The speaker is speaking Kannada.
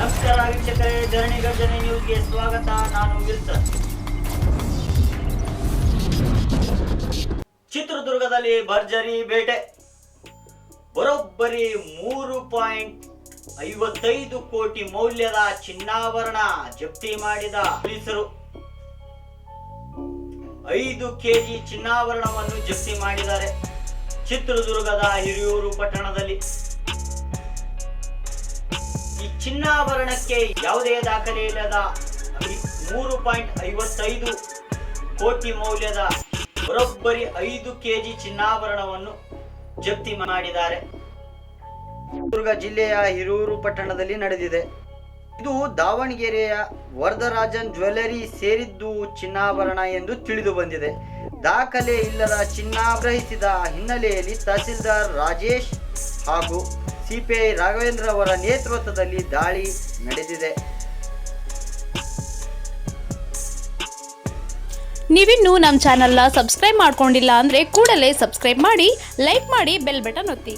ನಮಸ್ಕಾರ ವೀಕ್ಷಕರೇ ಧರಣಿ ಗರ್ಜನೆ ನ್ಯೂಸ್ಗೆ ಸ್ವಾಗತ. ನಾನು ವಿಲ್ಸನ್. ಚಿತ್ರದುರ್ಗದಲ್ಲಿ ಭರ್ಜರಿ ಬೇಟೆ. ಬರೋಬ್ಬರಿ ಮೂರು ಪಾಯಿಂಟ್ ಐವತ್ತೈದು ಕೋಟಿ ಮೌಲ್ಯದ ಚಿನ್ನಾಭರಣ ಜಪ್ತಿ ಮಾಡಿದ ಪೊಲೀಸರು. ಐದು ಕೆಜಿ ಚಿನ್ನಾಭರಣವನ್ನು ಜಪ್ತಿ ಮಾಡಿದ್ದಾರೆ ಚಿತ್ರದುರ್ಗದ ಹಿರಿಯೂರು ಪಟ್ಟಣದಲ್ಲಿ. ಚಿನ್ನಾಭರಣಕ್ಕೆ ಯಾವುದೇ ದಾಖಲೆ ಇಲ್ಲದ ಮೂರು ಪಾಯಿಂಟ್ ಐವತ್ತೈದು ಕೋಟಿ ಮೌಲ್ಯದ ಬರೋಬ್ಬರಿ ಐದು ಕೆಜಿ ಚಿನ್ನಾಭರಣವನ್ನು ಜಪ್ತಿ ಮಾಡಿದ್ದಾರೆ. ಚಿತ್ರದುರ್ಗ ಜಿಲ್ಲೆಯ ಹಿರೂರು ಪಟ್ಟಣದಲ್ಲಿ ನಡೆದಿದೆ. ಇದು ದಾವಣಗೆರೆಯ ವರದರಾಜನ್ ಜ್ಯುವೆಲರಿ ಸೇರಿದ್ದು ಚಿನ್ನಾಭರಣ ಎಂದು ತಿಳಿದು ಬಂದಿದೆ. ದಾಖಲೆ ಇಲ್ಲದ ಚಿನ್ನಾಗ್ರಹಿಸಿದ ಹಿನ್ನೆಲೆಯಲ್ಲಿ ತಹಸೀಲ್ದಾರ್ ರಾಜೇಶ್ ಹಾಗೂ ಸಿಪಿಐ ರಾಘವೇಂದ್ರ ಅವರ ನೇತೃತ್ವದಲ್ಲಿ ದಾಳಿ ನಡೆದಿದೆ. ನೀವಿನ್ನೂ ನಮ್ಮ ಚಾನಲ್ನ ಸಬ್ಸ್ಕ್ರೈಬ್ ಮಾಡ್ಕೊಂಡಿಲ್ಲ ಅಂದರೆ ಕೂಡಲೇ ಸಬ್ಸ್ಕ್ರೈಬ್ ಮಾಡಿ, ಲೈಕ್ ಮಾಡಿ, ಬೆಲ್ ಬಟನ್ ಒತ್ತಿ.